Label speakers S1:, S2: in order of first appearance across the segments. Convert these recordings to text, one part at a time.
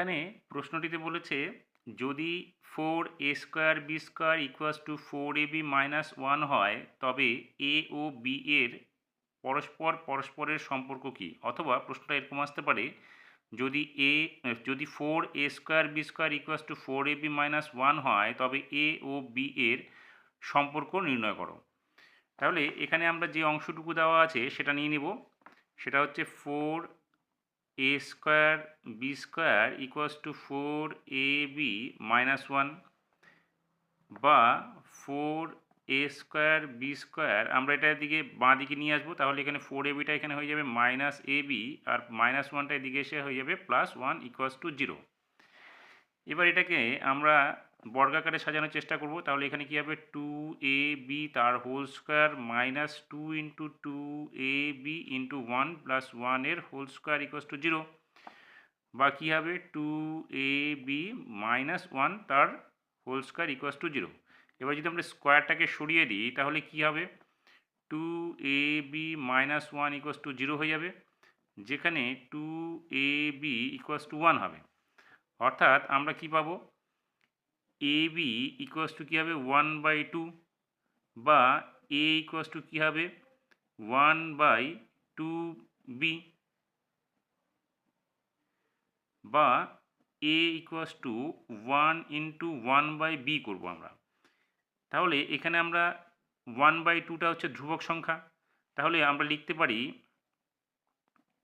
S1: এখানে প্রশ্নটিতে বলেছে, যদি four A square B square equals to four A B minus one হয়, তবে এ ও বি এর পরস্পর পরস্পরের সম্পর্ক কী? অথবা প্রশ্নটা এরকম আসতে পারে, যদি এ, যদি four A square B square equals to four A B minus one হয়, তবে এ ও বি এর সম্পর্ক নির্ণয় করো। তাহলে এখানে আমরা যে অংশটুকু দেওয়া আছে, সেটা নিয়ে নেব। সেটা হচ্ছে four A square B square equals to four A B minus one বা four A square B square আমরা এটার দিকে বাঁ দিকে নিয়ে আসব, তাহলে এখানে ফোর এ বিটা এখানে হয়ে যাবে মাইনাস এ বি আর মাইনাস ওয়ানটা এদিকে এসে হয়ে যাবে plus one equals to zero এবার এটাকে আমরা বর্গাকারে সাজানোর চেষ্টা করব। তাহলে এখানে কী হবে? টু এ বি তার whole square minus two into two A B into one plus ওয়ানের whole square equals to zero বা কী হবে? Two A B minus one তার whole square equals to zero এবার যদি আমরা স্কোয়ারটাকে সরিয়ে দিই, তাহলে কী হবে? Two A B minus one equals to zero হয়ে যাবে। যেখানে two A B equals to one হবে। অর্থাৎ আমরা কি পাবো? এ বি ইকুয়াস টু কী হবে? ওয়ান বাই টু বা এ ইকুয়াস টু কী হবে? ওয়ান বাই টু বি বা A equals to one into one by B করব আমরা। তাহলে এখানে আমরা ওয়ান বাই টুটা হচ্ছে ধ্রুবক সংখ্যা। তাহলে আমরা লিখতে পারি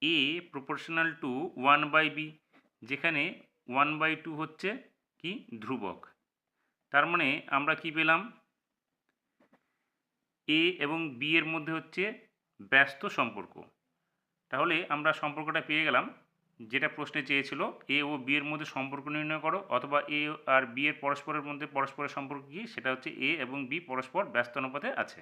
S1: A proportional to one by B যেখানে ওয়ান বাই টু হচ্ছে কি? ধ্রুবক। তার মানে আমরা কি পেলাম? এ এবং বি এর মধ্যে হচ্ছে ব্যস্ত সম্পর্ক। তাহলে আমরা সম্পর্কটা পেয়ে গেলাম, যেটা প্রশ্নে চেয়েছিল এ ও বি এর মধ্যে সম্পর্ক নির্ণয় করো, অথবা এ আর বি এর পরস্পরের মধ্যে পরস্পরের সম্পর্ক কী? সেটা হচ্ছে এ এবং বি পরস্পর ব্যস্ত অনুপাতে আছে।